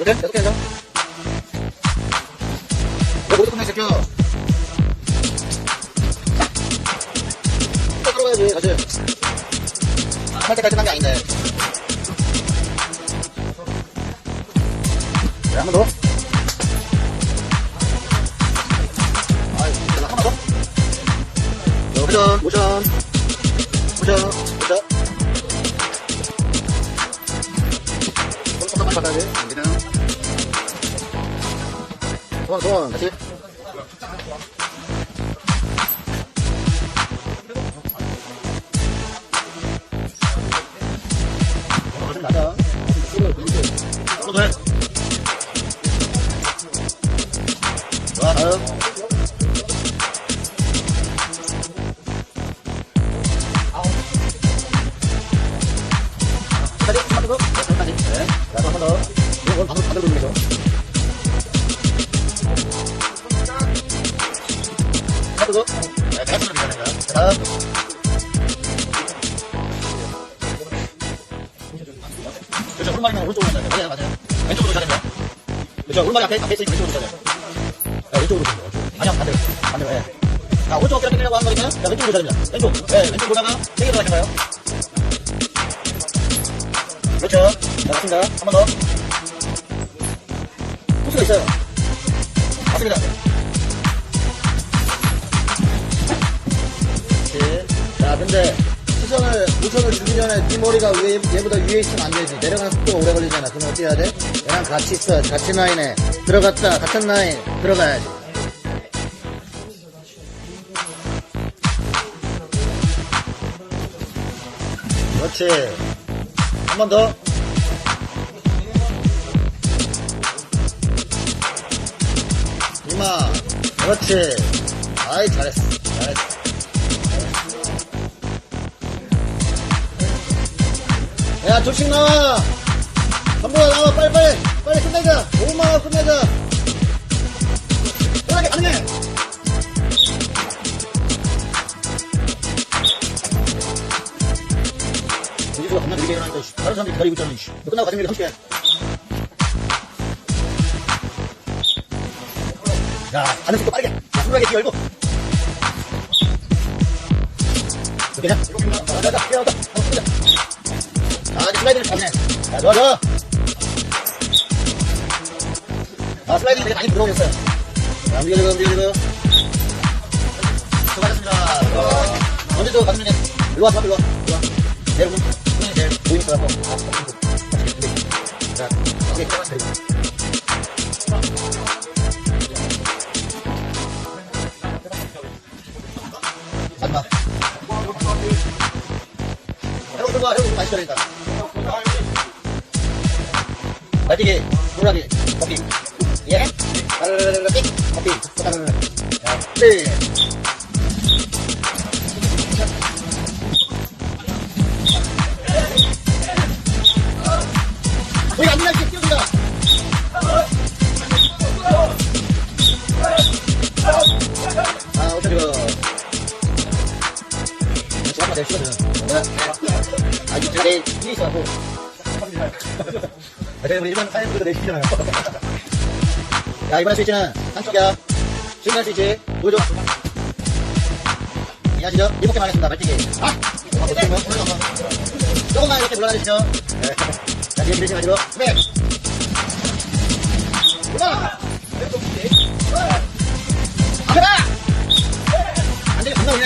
이렇게? 이렇게 해서. 너 모두 끝내, 새끼야. 또 들어가야지, 같이. 할 때까지 끝난 게 아닌데. 네, 한번 더. 모션. 모션, 모션. 손 조금만 받아야 돼. 여기는. 손, 손, 같이. 오른발이면 오른쪽으로 가야 돼요. 맞아요, 맞아요. 왼쪽으로 가야 됩니다. 그렇죠. 오른발이 앞에, 앞에 있으니까 왼쪽으로 가야 돼요. 자, 왼쪽으로 가야 돼요. 아니요, 반대로. 반대로, 예. 자, 오른쪽 어깨를 당기려고 하는 거니까요. 자, 왼쪽으로 가야 됩니다. 왼쪽. 네, 왼쪽 보다가 세게 들어가시나요? 그렇죠. 자, 맞습니다. 한 번 더. 코스가 있어요. 맞습니다. 자, 근데 수선을, 우선을 주기 전에 네 머리가 위에, 얘보다 위에 있으면 안 되지. 내려가는 속도가 오래 걸리잖아. 그럼 어떻게 해야 돼? 얘랑 같이 있어. 같은 라인에. 들어갔다. 같은 라인. 들어가야지. 그렇지. 한 번 더. 이마. 그렇지. 아이. 잘했어. 조식 나와! 전부가 나와, 빨리빨리! 빨리 끝내자! 5만원 끝내자! 편하게 가능해! 조식수가 겁나 느리게 일어나니까, 씨. 다른 사람들이 기다리고 있잖아, 씨. 너 끝나고 가정일이 30개. 야, 가는 속도 빠르게! 자, 순하게 뒤 열고! 이렇게 자, 자, 자, 자, 뛰어오자. 한번 뛰자. 아, 슬라이드를 잡네. 자, 좋아, 좋아. 아, 슬라이딩 되게 많이 부러워졌어요. 자, 움직여주고, 움직여주고. 수고하셨습니다. 어, 언제도 가슴 에 일로 와, 일로 와, 일로 와. 내일 오면, 오늘 내일. 아, 같이 준비. 자, 이게 그리고. 마지막. 해로 들어와, 해로 다시 기다린다. 날뛰기, 돌아기, 걷기. 예? 따르르르르, 삑, 걷기, 따르르르. 자, 네. 우리 안 일할게, 뛰어들어. 아, 지금 한번 내가 시거든. 아, 이게 제가 내일 일이 있어갖고. 아, 제가 우리 일반 사연들도 내일 시잖아요. 야, 이번에 스위치는 한쪽이야. 지금 할 스위치. 보여줘. 이해하시죠? 일곱 개만 하겠습니다. 말뛰기. 아! 조금만 이렇게 물러나주시죠. 네. 자, 뒤에 밀지 마시고. 스백! 그만! 앞에 가! 안 되게 겁나 오네.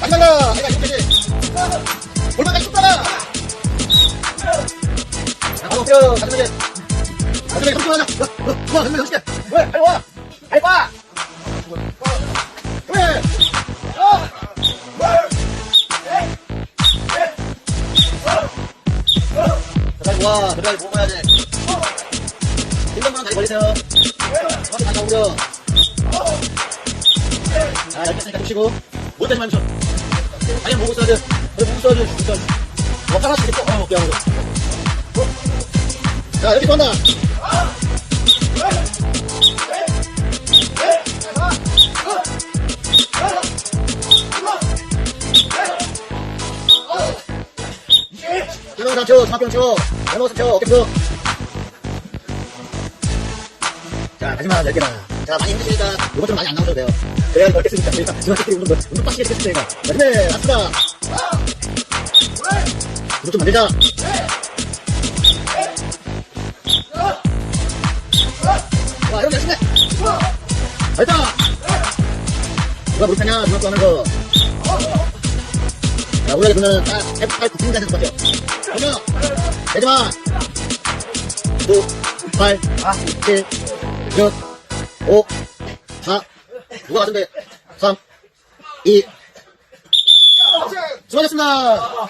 안 날라! 내가 이렇게지. 골반까지 가슴에 삼촌 하자. 와, 와, 가슴에 삼십 개. 왜? 빨리 와! 빨리 와! 왜? 어! 빨리 와. 빨리 먹어야 돼. 힘든분은 다리 벌리세요. 저한테 다시 이렇게 했으니까 좀 쉬고. 못 대지 말고. 아니, 보고 써야 돼. 여기 보고 써야 돼. 진짜. 뭐, 하나씩 이렇게 어, 어깨 하고. 자, 이렇게 간다. 3초, 중학교 초, 연호 3초, 어깨 푸. 자, 마지막 10개다. 자, 많이 힘드시니까 이것좀 많이 안 나오셔도 돼요. 그래야 넓겠으니까. 저희가 중학생들이 운동, 운동 빡시게 시켰으니까. 자, 힘내, 맞습니다. 구독 좀 만들자. 됐다. 누가 무릎 펴냐, 중학교 하면서. 자, 우리가 보면 딱, 팔, 팔 굽힌 자세도 버텨. 그러면, 내지마. 9, 8, 7, 6, 5, 4, 누가 같은데? 3, 2, 수고하셨습니다.